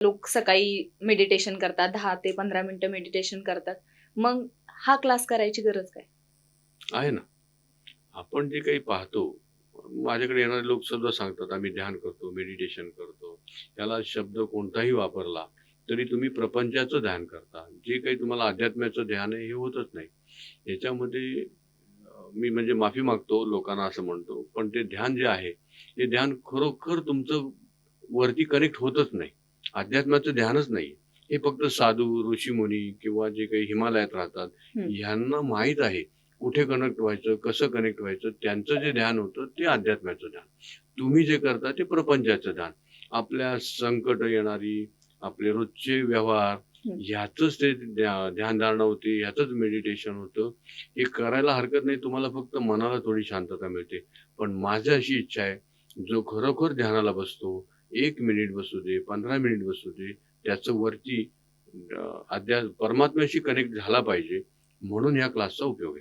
लोक सकाळी मेडिटेशन करतात दहा ते पंधरा मिनिटं मेडिटेशन करतात. मग हा क्लास करायची गरज काय? आहे ना. आपण जे काही पाहतो माझ्याकडे येणारे लोक सुद्धा सांगतात आम्ही ध्यान करतो मेडिटेशन करतो. त्याला शब्द कोणताही वापरला तरी तुम्ही प्रपंचाचं ध्यान करता. जे काही तुम्हाला अध्यात्माचं ध्यान आहे हे होतच नाही. याच्यामध्ये मी म्हणजे माफी मागतो लोकांना असं म्हणतो पण ते ध्यान जे आहे ते ध्यान खरोखर तुमचं वरती कनेक्ट होतच नाही. अध्यात्माचं ध्यानच नाही हे फक्त साधू ऋषीमुनी किंवा जे काही हिमालयात राहतात. यांना माहीत आहे कुठे कनेक्ट व्हायचं कसं कनेक्ट व्हायचं त्यांचं जे ध्यान होतं ते अध्यात्माचं ध्यान. तुम्ही जे करता ते प्रपंचाचं ध्यान. आपल्या संकट येणारी आपले रोजचे व्यवहार. ह्याच ते ध्या- ध्यानधारणा होती ह्याच मेडिटेशन होतं. हे करायला हरकत नाही तुम्हाला फक्त मनाला थोडी शांतता मिळते. पण माझी अशी इच्छा आहे जो खरोखर ध्यानाला बसतो एक मिनिट बसू दे पंधरा मिनिट बसू दे त्याचं वरती अध्या परमात्म्याशी कनेक्ट झाला पाहिजे म्हणून ह्या क्लासचा उपयोग आहे.